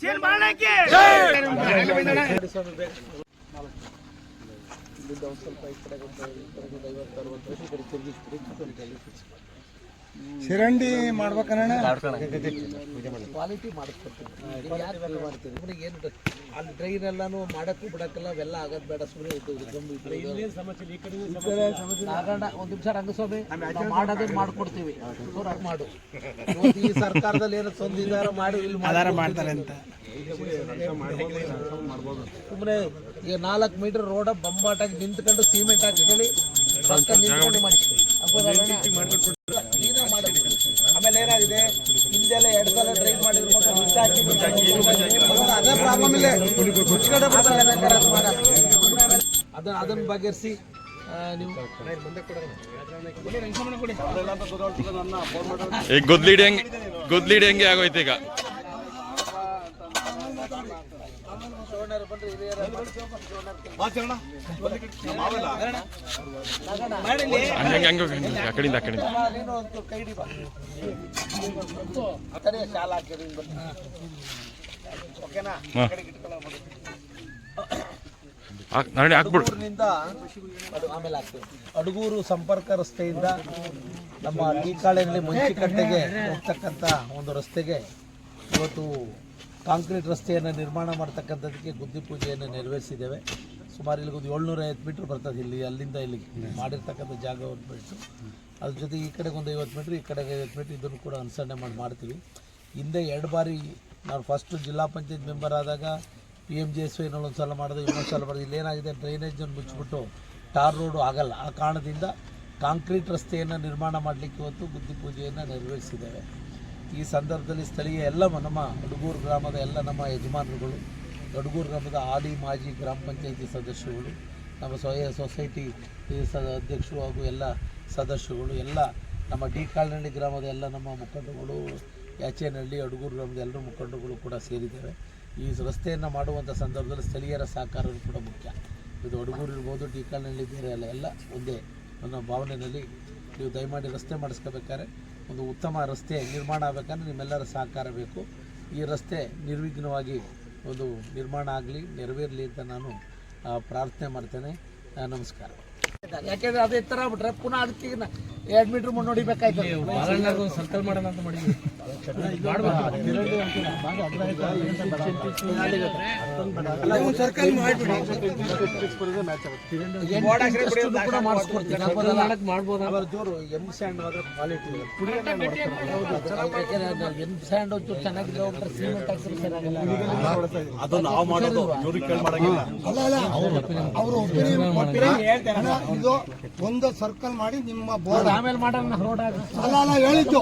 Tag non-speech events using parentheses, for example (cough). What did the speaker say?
ಕನ್ನಡಕ್ಕೆ ಶಿರಂಡಿ ಮಾಡ್ಬೇಕಣ್ಣ. ಕ್ವಾಲಿಟಿ ಮಾಡಿಸ್ಕೊಡ್ತೀವಿ ಯಾಕೆ ಫೀಲ್ ಮಾಡ್ತೀವಿ ಸುಮ್ಮನೆ ಏನು ಅಲ್ಲಿ ಟ್ರೈನ್ ಎಲ್ಲಾನು ಮಾಡಕ್ಕೂ ಬಿಡಕ್ಕೆಲ್ಲ ಅವೆಲ್ಲ ಆಗೋದು ಬೇಡ ಸುಮ್ಮನೆ ನಾಗಣ್ಣ ಒಂದು ನಿಮಿಷ ರಂಗಸ್ವಾಮಿ ನಾವು ಮಾಡೋದನ್ನ ಮಾಡ್ಕೊಡ್ತೀವಿ. ಮಾಡು. ಈ ಸರ್ಕಾರದಲ್ಲಿ ಏನೋ ಸಂದಿದಾರ (laughs) ಮಾಡಿ ಇಲ್ಲಿ ಮಾಡ್ತಾರೆ ಅಂತ. ಸುಮ್ಮನೆ ಈಗ ನಾಲ್ಕು ಮೀಟರ್ ರೋಡ ಬಂಬಾಟಾಗಿ ನಿಂತ್ಕೊಂಡು ಸಿಮೆಂಟ್ ಹಾಕಿ ನಿಂತ್ಕೊಂಡು ಮಾಡಿಸ್ತೀವಿ. ಆಮೇಲೆ ಏನಾಗಿದೆ? ಹಿಂದೆಲ್ಲ ಎರಡು ಸಲ ಟ್ರೈ ಮಾಡಿದ್ರು ಅದೇ ಪ್ರಾಬ್ಲಮ್ ಇಲ್ಲ. ಅದನ್ನ ಅದನ್ನ ಬಗೆಹರಿಸಿ ಈಗ ಗುದ್ಲಿಡಿ ಹೆಂಗ್ ಗುದ್ಲಿಡಿ ಹೆಂಗೆ ಆಗೋಯ್ತು ಈಗ? ಹಂಗೆ ಹಂಗೆ ಹಂಗೆ ಆ ಕಡೆಯಿಂದ ಆ ಕಡೆಯಿಂದ. ಅಡಗೂರು ಸಂಪರ್ಕ ರಸ್ತೆಯಿಂದ ನಮ್ಮ ಟೀಕಾಳೆನಲ್ಲಿ ಮುಂಚಿಕಟ್ಟೆಗೆ ಹೋಗ್ತಕ್ಕಂಥ ಒಂದು ರಸ್ತೆಗೆ ಇವತ್ತು ಕಾಂಕ್ರೀಟ್ ರಸ್ತೆಯನ್ನು ನಿರ್ಮಾಣ ಮಾಡ್ತಕ್ಕಂಥದ್ದಕ್ಕೆ ಗುದ್ದಿ ಪೂಜೆಯನ್ನು ನೆರವೇರಿಸಿದ್ದೇವೆ. ಸುಮಾರು ಇಲ್ಲಿಗೆ ಒಂದು ಏಳ್ನೂರ ಐವತ್ತು ಮೀಟ್ರ್ ಬರ್ತದೆ ಇಲ್ಲಿ, ಅಲ್ಲಿಂದ ಇಲ್ಲಿ ಮಾಡಿರ್ತಕ್ಕಂಥ ಜಾಗವನ್ನು ಬಿಟ್ಟು. ಅದ್ರ ಜೊತೆ ಈ ಕಡೆಗೆ ಒಂದು ಐವತ್ತು ಮೀಟ್ರ್, ಈ ಕಡೆಗೆ ಐವತ್ತು ಮೀಟ್ರ್ ಇದನ್ನು ಕೂಡ ಅನುಸರಣೆ ಮಾಡಿ ಮಾಡ್ತೀವಿ. ಹಿಂದೆ ಎರಡು ಬಾರಿ ನಾನು ಫಸ್ಟು ಜಿಲ್ಲಾ ಪಂಚಾಯತ್ ಮೆಂಬರ್ ಆದಾಗ ಪಿ ಎಂ ಜಿ ಎಸ್ ವೈನಲ್ಲಿ ಒಂದು ಸಲ ಮಾಡಿದೆ, ಇನ್ನೊಂದು ಸಲ ಮಾಡಿದೆ. ಇಲ್ಲಿ ಏನಾಗಿದೆ ಡ್ರೈನೇಜನ್ನು ಮುಚ್ಚಿಬಿಟ್ಟು ಟಾರ್ ರೋಡು ಆಗಲ್ಲ. ಆ ಕಾರಣದಿಂದ ಕಾಂಕ್ರೀಟ್ ರಸ್ತೆಯನ್ನು ನಿರ್ಮಾಣ ಮಾಡಲಿಕ್ಕೆ ಇವತ್ತು ಬುದ್ಧಿ ಪೂಜೆಯನ್ನು ನೆರವೇರಿಸಿದ್ದೇವೆ. ಈ ಸಂದರ್ಭದಲ್ಲಿ ಸ್ಥಳೀಯ ಎಲ್ಲ ನಮ್ಮ ಅಡುಗೂರು ಗ್ರಾಮದ ಎಲ್ಲ ನಮ್ಮ ಯಜಮಾನರುಗಳು ಅಡುಗೂರು ಗ್ರಾಮದ ಹಾಲಿ ಮಾಜಿ ಗ್ರಾಮ ಪಂಚಾಯಿತಿ ಸದಸ್ಯರುಗಳು, ನಮ್ಮ ಸ್ವಯ ಸೊಸೈಟಿ ಅಧ್ಯಕ್ಷರು ಹಾಗೂ ಎಲ್ಲ ಸದಸ್ಯರುಗಳು, ಎಲ್ಲ ನಮ್ಮ ಡಿ ಕಾಲ್ನಹಳ್ಳಿ ಗ್ರಾಮದ ಎಲ್ಲ ನಮ್ಮ ಮುಖಂಡಗಳು ಯಾಚೇನಹಳ್ಳಿ, ಅಡುಗೂರು ಗ್ರಾಮದ ಎಲ್ಲರೂ ಮುಖಂಡಗಳು ಕೂಡ ಸೇರಿದ್ದಾರೆ ಈ ರಸ್ತೆಯನ್ನು ಮಾಡುವಂಥ ಸಂದರ್ಭದಲ್ಲಿ ಸ್ಥಳೀಯರ ಸಹಕಾರ ಕೂಡ ಮುಖ್ಯ. ಇದು ಅಡುಗೂರು ಇರ್ಬೋದು, ಡಿ ಕಾಲ್ನಹಳ್ಳಿ ಬೇರೆ ಅಲ್ಲ ಎಲ್ಲ ಒಂದೇ ಅನ್ನೋ ಭಾವನೆಯಲ್ಲಿ ನೀವು ದಯಮಾಡಿ ರಸ್ತೆ ಮಾಡಿಸ್ಕೋಬೇಕಾದ್ರೆ ಒಂದು ಉತ್ತಮ ರಸ್ತೆ ನಿರ್ಮಾಣ ಆಗಬೇಕಂದ್ರೆ ನಿಮ್ಮೆಲ್ಲರ ಸಹಕಾರ ಬೇಕು. ಈ ರಸ್ತೆ ನಿರ್ವಿಘ್ನವಾಗಿ ಒಂದು ನಿರ್ಮಾಣ ಆಗಲಿ, ನೆರವೇರಲಿ ಅಂತ ನಾನು ಪ್ರಾರ್ಥನೆ ಮಾಡ್ತೇನೆ. ನಮಸ್ಕಾರ. ಯಾಕೆಂದರೆ ಅದೇ ಥರ ಬಿಟ್ರೆ ಪುನಃ ಅದಕ್ಕೆ ಎರಡು ಮೀಟರ್ ಮುಂದೆ ನೋಡಿಬೇಕಾಯ್ತು ಸರ್ಕಲ್ ಮಾಡೋಣ ಅಂತ ಮಾಡಿದ್ವಿ ಸರ್ಕಲ್ ಮಾಡ್ಬಿಡಿ. ಜೋರು M sand quality M sand ಒಂಚೂರು ಚೆನ್ನಾಗಿದೆ ಹೋಗ್ಬಿಟ್ರೆ ಸಿಮೆಂಟ್ ಹಾಕಿದ್ರೆ ಚೆನ್ನಾಗಿಲ್ಲ ಅದು ನಾವು ಮಾಡೋದು. ಇವ್ರಿಗೆ ಕೇಳಿ ಮಾಡಂಗಿಲ್ಲ. ಅಲ್ಲ ಅಲ್ಲ ಅವರು ಒಪಿನಿಯನ್ ಇದು ಒಂದು ಸರ್ಕಲ್ ಮಾಡಿ ನಿಮ್ಮ ಬೋರ್ಡ್ ಆಮೇಲೆ ಮಾಡೋಣ ಅಲ್ಲ ಅಲ್ಲ ಹೇಳಿದ್ದು.